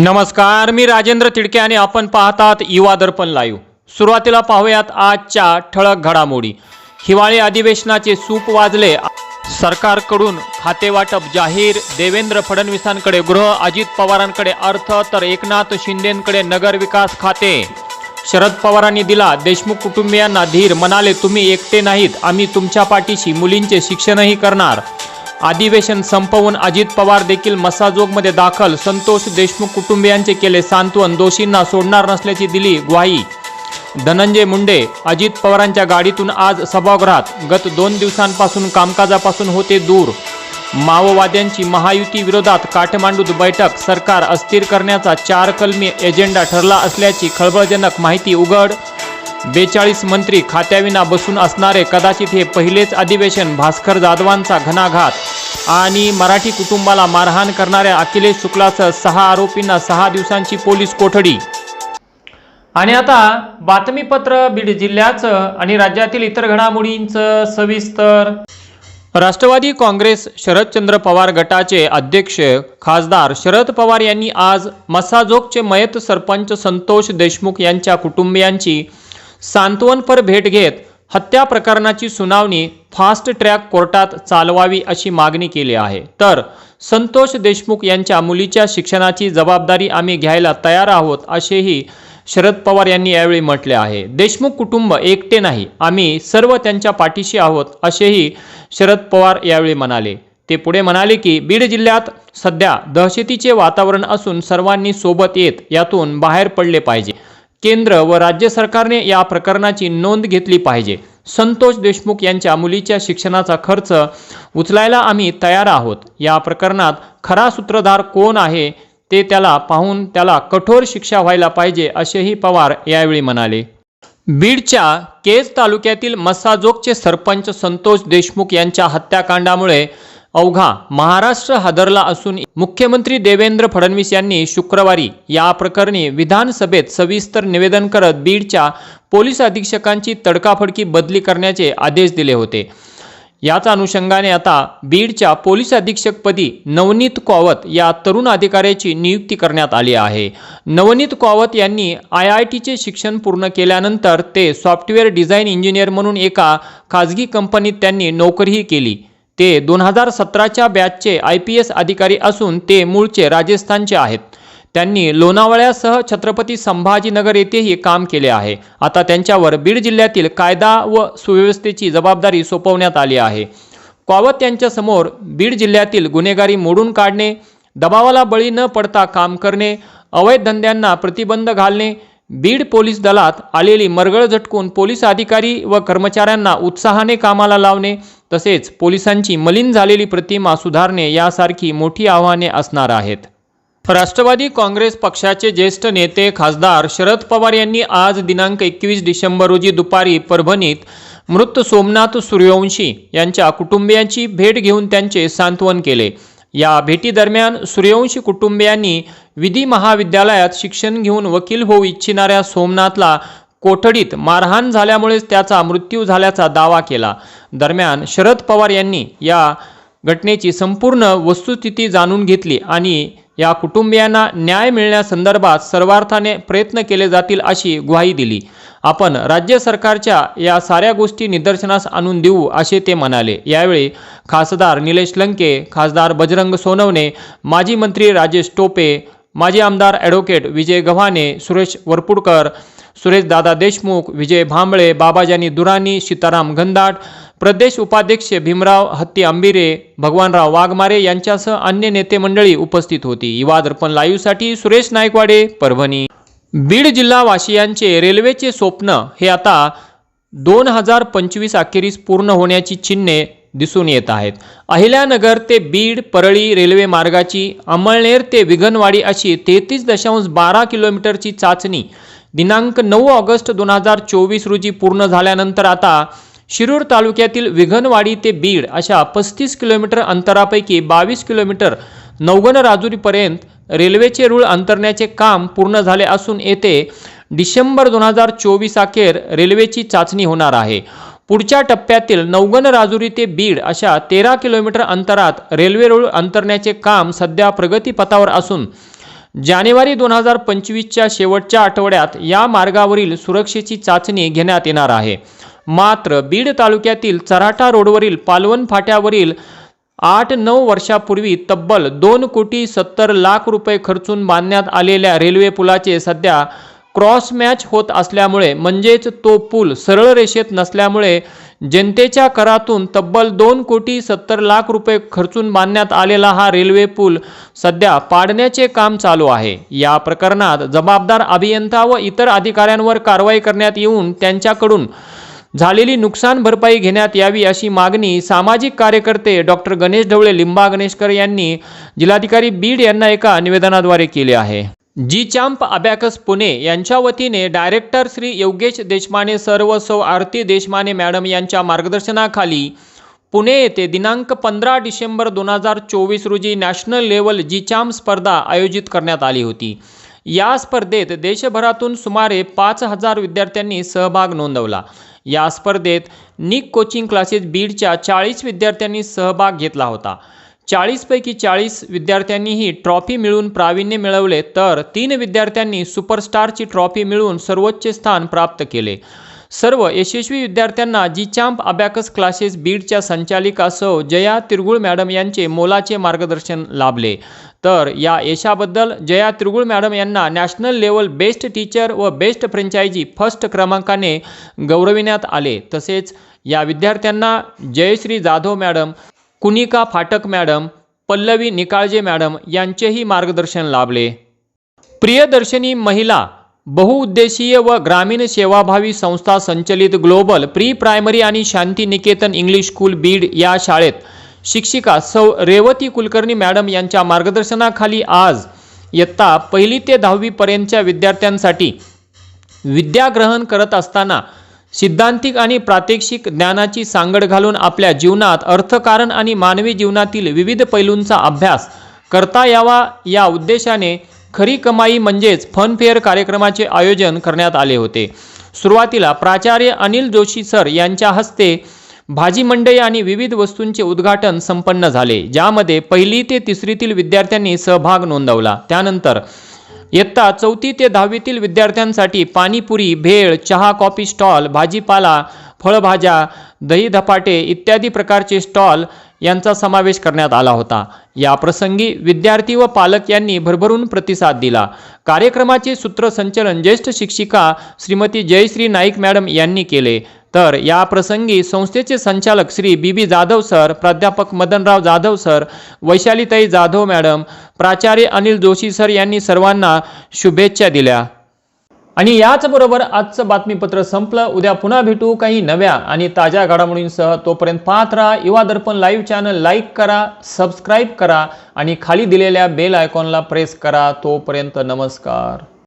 नमस्कार मी राजेंद्र तिडके आणि आपण पाहतात युवा दर्पण लाईव्ह सुरुवातीला पाहूयात आजच्या ठळक घडामोडी. हिवाळी अधिवेशनाचे सूप वाजले. सरकारकडून खातेवाटप जाहीर. देवेंद्र फडणवीसांकडे गृह अजित पवारांकडे अर्थ तर एकनाथ शिंदेंकडे नगर विकास खाते. शरद पवारांनी दिला देशमुख कुटुंबियांना धीर. म्हणाले तुम्ही एकटे नाहीत. आम्ही तुमच्या पाठीशी. मुलींचे शिक्षणही करणार. अधिवेशन संपवून अजित पवार देखील मसाजोगमध्ये दाखल. संतोष देशमुख कुटुंबियांचे केले सांत्वन दोषींना सोडणार नसल्याची दिली ग्वाही. धनंजय मुंडे अजित पवारांच्या गाडीतून आज सभागृहात. गत दोन दिवसांपासून कामकाजापासून होते दूर. माओवाद्यांची महायुती विरोधात काठमांडूत बैठक. सरकार अस्थिर करण्याचा चार कलमी एजेंडा ठरला असल्याची खळबळजनक माहिती उघड बेचाळीस मंत्री खात्याविना बसून असणारे कदाचित हे पहिलेच अधिवेशन भास्कर जाधवांचा घणाघात. आणि मराठी कुटुंबाला मारहाण करणाऱ्या अखिलेश शुक्लासह सहा आरोपींना सहा दिवसांची पोलीस कोठडी. आणि आता बातमीपत्र बीड जिल्ह्याचं आणि राज्यातील इतर घडामोडींचं सविस्तर. राष्ट्रवादी काँग्रेस शरदचंद्र पवार गटाचे अध्यक्ष खासदार शरद पवार यांनी आज मसाजोगचे मयत सरपंच संतोष देशमुख यांच्या कुटुंबियांची सांत्वनपर भेट घेत हत्या प्रकरणाची सुनावणी फास्ट ट्रॅक कोर्टात चालवावी अशी मागणी केली आहे. तर संतोष देशमुख यांच्या मुलीच्या शिक्षणाची जबाबदारी आम्ही घ्यायला तयार आहोत असेही शरद पवार यांनी यावेळी म्हटले आहे. देशमुख कुटुंब एकटे नाही आम्ही सर्व त्यांच्या पाठीशी आहोत असेही शरद पवार यावेळी म्हणाले. ते पुढे म्हणाले की बीड जिल्ह्यात सध्या दहशतीचे वातावरण असून सर्वांनी सोबत येत यातून बाहेर पडले पाहिजे. केंद्र व राज्य सरकारने या प्रकरणाची नोंद घेतली पाहिजे. संतोष देशमुख यांच्या मुलीच्या शिक्षणाचा खर्च उचलायला आम्ही तयार आहोत. या प्रकरणात खरा सूत्रधार कोण आहे ते त्याला पाहून त्याला कठोर शिक्षा व्हायला पाहिजे असेही पवार यावेळी म्हणाले. बीडच्या केज तालुक्यातील मसाजोगचे सरपंच संतोष देशमुख यांच्या हत्याकांडामुळे अवघा महाराष्ट्र हादरला असून मुख्यमंत्री देवेंद्र फडणवीस यांनी शुक्रवारी या प्रकरणी विधानसभेत सविस्तर निवेदन करत बीडच्या पोलीस अधीक्षकांची तडकाफडकी बदली करण्याचे आदेश दिले होते. याच अनुषंगाने आता बीडच्या पोलीस अधीक्षकपदी नवनीत कॉवत या तरुण अधिकाऱ्याची नियुक्ती करण्यात आली आहे. नवनीत कॉवत यांनी आय आय टीचे शिक्षण पूर्ण केल्यानंतर ते सॉफ्टवेअर डिझाईन इंजिनियर म्हणून एका खाजगी कंपनीत त्यांनी नोकरीही केली. ते दोन हजार सतराच्या बॅचचे आय पी एस अधिकारी असून ते मूळचे राजस्थानचे आहेत. त्यांनी लोणावळ्यासह छत्रपती संभाजीनगर येथेही काम केले आहे. आता त्यांच्यावर बीड जिल्ह्यातील कायदा व सुव्यवस्थेची जबाबदारी सोपवण्यात आली आहे. कॉवत यांच्यासमोर बीड जिल्ह्यातील गुन्हेगारी मोडून काढणे दबावाला बळी न पडता काम करणे अवैध धंद्यांना प्रतिबंध घालणे बीड पोलीस दलात आलेली मरगळ झटकून पोलीस अधिकारी व कर्मचाऱ्यांना उत्साहाने कामाला लावणे तसेच पोलिसांची मलिन झालेली प्रतिमा सुधारणे यासारखी मोठी आव्हाने असणार आहेत. राष्ट्रवादी काँग्रेस पक्षाचे ज्येष्ठ नेते खासदार शरद पवार यांनी आज दिनांक एकवीस डिसेंबर रोजी दुपारी परभणीत मृत सोमनाथ सूर्यवंशी यांच्या कुटुंबियांची भेट घेऊन त्यांचे सांत्वन केले. या भेटीदरम्यान सूर्यवंशी कुटुंबियांनी विधी महाविद्यालयात शिक्षण घेऊन वकील होऊ इच्छिणाऱ्या सोमनाथला कोठडीत मारहाण झाल्यामुळेच त्याचा मृत्यू झाल्याचा दावा केला. दरम्यान शरद पवार यांनी या घटनेची संपूर्ण वस्तुस्थिती जाणून घेतली आणि या कुटुंबियांना न्याय मिळण्यासंदर्भात सर्वार्थाने प्रयत्न केले जातील अशी ग्वाही दिली. आपण राज्य सरकारच्या या साऱ्या गोष्टी निदर्शनास आणून देऊ असे ते म्हणाले. यावेळी खासदार निलेश लंके खासदार बजरंग सोनवणे माजी मंत्री राजेश टोपे माजी आमदार ॲडव्होकेट विजय गव्हाणे सुरेश वरपुडकर सुरेश दादा देशमुख विजय भांबळे बाबाजानी दुरानी सीताराम गंधाट प्रदेश उपाध्यक्ष भीमराव हत्ती आंबिरे भगवानराव वाघमारे यांच्यासह अन्य नेते मंडळी उपस्थित होती. युवा दर्पण लाईव्हसाठी सुरेश नायकवाडे परभणी. बीड जिल्हा वासियांचे रेल्वेचे स्वप्न हे आता दोन हजार पंचवीस अखेरीस पूर्ण होण्याची चिन्हे दिसून येत आहेत. अहिल्यानगर ते बीड परळी रेल्वे मार्गाची अमळनेर ते विघनवाडी अशी तेहतीस दशांश बारा किलोमीटरची चाचणी दिनांक नऊ ऑगस्ट दोन हजार चोवीस रोजी पूर्ण झाल्यानंतर आता शिरूर तालुक्यातील विघनवाडी ते बीड अशा पस्तीस किलोमीटर अंतरापैकी बावीस किलोमीटर नवगण राजुरीपर्यंत रेल्वेचे रूळ अंतरण्याचे काम पूर्ण झाले असून येथे डिसेंबर दोन हजार चोवीस अखेर रेल्वेची चाचणी होणार आहे. पुढच्या टप्प्यातील नवगण राजुरी ते बीड अशा तेरा किलोमीटर अंतरात रेल्वे रूळ अंतरण्याचे काम सध्या प्रगतीपथावर असून जानेवारी दोन हजार पंचवीसच्या शेवटच्या आठवड्यात या मार्गावरील सुरक्षेची चाचणी घेण्यात येणार आहे. मात्र बीड तालुक्यातील चराटा रोडवरील पालवण फाट्यावरील आठ नऊ वर्षापूर्वी तब्बल दोन कोटी सत्तर लाख रुपये खर्चून बांधण्यात आलेल्या रेल्वे पुलाचे सध्या क्रॉस मॅच होत असल्यामुळे म्हणजेच तो पूल सरळ रेषेत नसल्यामुळे जनतेच्या करातून तब्बल दोन कोटी सत्तर लाख रुपये खर्चून बांधण्यात आलेला हा रेल्वे पूल सध्या पाडण्याचे काम चालू आहे. या प्रकरणात जबाबदार अभियंता व इतर अधिकाऱ्यांवर कारवाई करण्यात येऊन त्यांच्याकडून झालेली नुकसान भरपाई घेण्यात यावी अशी मागणी सामाजिक कार्यकर्ते डॉक्टर गणेश ढवळे लिंबा गणेशकर यांनी जिल्हाधिकारी बीड यांना एका निवेदनाद्वारे केले आहे. जी चांप अबॅकस पुणे यांच्या वतीने डायरेक्टर श्री योगेश देशमाने सर्व सौ आरती देशमाने मॅडम यांच्या मार्गदर्शनाखाली पुणे येथे दिनांक पंधरा डिसेंबर दोन हजार चोवीस रोजी नॅशनल लेवल जी चॅम्प स्पर्धा आयोजित करण्यात आली होती. या स्पर्धेत देशभरातून सुमारे पाच हजार विद्यार्थ्यांनी सहभाग नोंदवला. या स्पर्धेत निक कोचिंग क्लासेस बीडच्या चाळीस विद्यार्थ्यांनी सहभाग घेतला होता. चाळीसपैकी चाळीस विद्यार्थ्यांनीही ट्रॉफी मिळून प्रावीण्य मिळवले तर तीन विद्यार्थ्यांनी सुपरस्टारची ट्रॉफी मिळवून सर्वोच्च स्थान प्राप्त केले. सर्व यशस्वी विद्यार्थ्यांना जी चॅम्प अबॅकस क्लासेस बीडच्या संचालिका सौ जया तिरगुळ मॅडम यांचे मोलाचे मार्गदर्शन लाभले. तर या यशाबद्दल जया तिरगुळ मॅडम यांना नॅशनल लेवल बेस्ट टीचर व बेस्ट फ्रँचायझी फर्स्ट क्रमांकाने गौरविण्यात आले. तसेच या विद्यार्थ्यांना Jayashree Jadhav madam Kunika Phatak madam Pallavi Nikalje madam यांचेही मार्गदर्शन लाभले. प्रियदर्शनी महिला बहुउद्देशीय व ग्रामीण सेवाभावी संस्था संचलित ग्लोबल प्री प्रायमरी आणि शांती निकेतन इंग्लिश स्कूल बीड या शाळेत शिक्षिका सौ रेवती कुलकर्णी मॅडम यांच्या मार्गदर्शनाखाली आज इयत्ता पहिली ते दहावीपर्यंतच्या विद्यार्थ्यांसाठी विद्याग्रहण करत असताना सिद्धांतिक आणि प्रात्यक्षिक ज्ञानाची सांगड घालून आपल्या जीवनात अर्थकारण आणि मानवी जीवनातील विविध पैलूंचा अभ्यास करता यावा या उद्देशाने खरी कमाई म्हणजेच फनफेअर कार्यक्रमाचे आयोजन करण्यात आले होते. सुरुवातीला प्राचार्य अनिल जोशी सर यांच्या हस्ते भाजी मंडई आणि विविध वस्तूंचे उद्घाटन संपन्न झाले ज्यामध्ये पहिली ते तिसरीतील विद्यार्थ्यांनी सहभाग नोंदवला. त्यानंतर इयत्ता चौथी ते दहावीतील विद्यार्थ्यांसाठी पाणीपुरी भेळ चहा कॉफी स्टॉल भाजीपाला फळभाज्या दही धपाटे इत्यादी प्रकारचे स्टॉल यांचा समावेश करण्यात आला होता. या प्रसंगी विद्यार्थी व पालक यांनी भरभरून प्रतिसाद दिला. कार्यक्रमाचे सूत्रसंचलन ज्येष्ठ शिक्षिका श्रीमती जयश्री नाईक मॅडम यांनी केले. तर या प्रसंगी संस्थेचे संचालक Shri B B Jadhav sir प्राध्यापक मदनराव जाधव सर वैशालीताई जाधव मॅडम प्राचार्य अनिल जोशी सर यांनी सर्वांना शुभेच्छा दिल्या. आणि याचबरोबर आजचं बातमीपत्र संपलं. उद्या पुन्हा भेटू काही नव्या आणि ताज्या घडामोडींसह. तोपर्यंत पाहत राहा Yuva Darpan live channel like करा सबस्क्राईब करा आणि खाली दिलेल्या बेल आयकॉनला प्रेस करा. तोपर्यंत नमस्कार.